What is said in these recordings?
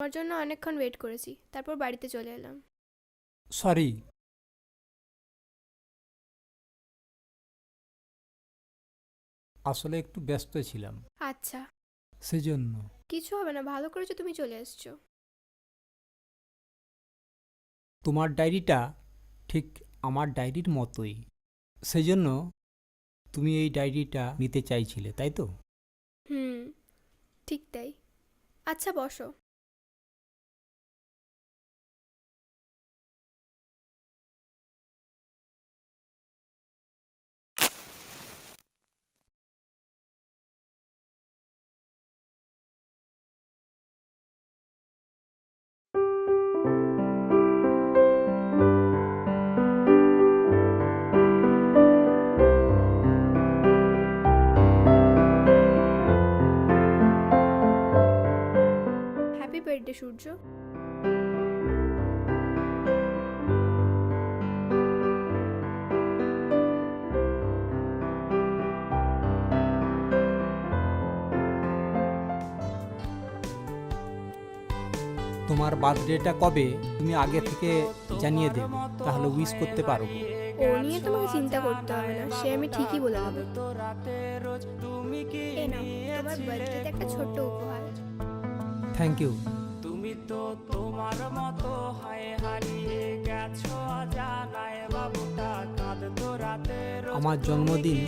তোমার জন্য অনেকক্ষণ ওয়েট করেছি। তারপর বাড়িতে চলে এলাম। সরি আসলে একটু ব্যস্ত ছিলাম। আচ্ছা। সেজন্য। কিছু হবে না ভালো করেছ তুমি চলে এসছো। তোমার ডায়েরিটা ঠিক আমার ডায়েরির মতোই। সেজন্য তুমি এই ডায়েরিটা নিতে চাইছিলে তাই তো? হুম ঠিক তাই। আচ্ছা বসো। হ্যাপি বার্থডে সূর্য তোমার বার্থডেটা কবে তুমি আগে থেকে জানিয়ে দেবে তাহলে উইশ করতে পারব ও নিয়ে তোমাকে চিন্তা করতে হবে না সে আমি ঠিকই বলে দেবো। তোমার বার্থডেতে একটা ছোট্ট উপহার। থ্যাংক ইউ তো তোমার মতো হায় হারিয়ে গেছো জানায় বাবুটা কাঁদতো রাতে আমার জন্মদিন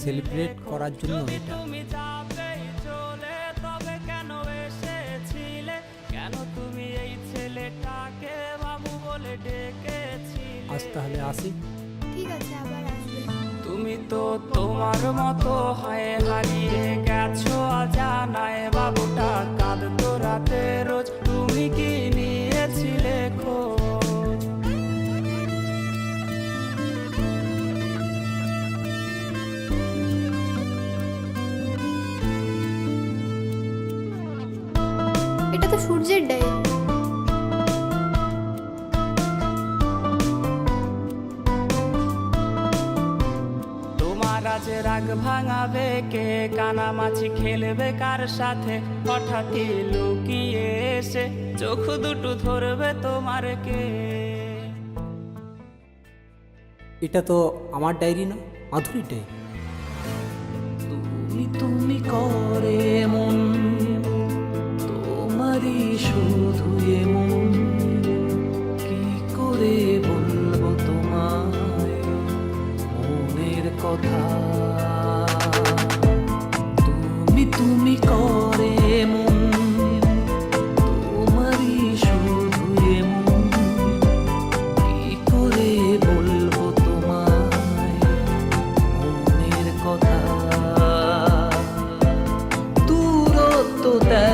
সেলিব্রেট করার জন্য এটা। তুমি যাবেই চলে তবে কেন এসেছিলে? কেন তুমি এই ছেলেটাকে বাবু বলে ডেকেছিলে? আজ তাহলে আসি। ঠিক আছে আবার আসবে। তুমি তো তোমার মতো হায় হারিয়ে গেছো জানায় বাবুটা কাঁদতো রাতে এটা তো সূর্যের ডায়েরি তোমার আজ রাগ ভাঙাবে কে কানামাছি খেলবে কার সাথে? হঠাৎই লুকিয়ে এসে চোখ দুটো ধরবে তোমার কে? এটা তো আমার ডায়েরি না মাধুরী ডায়েরি। তুমি তুমি করে মন কথা। তুমি তুমি করে মন, তোমারই শুধু এমন কি করে বলব তোমায় কথা? দূরত্ব তেমন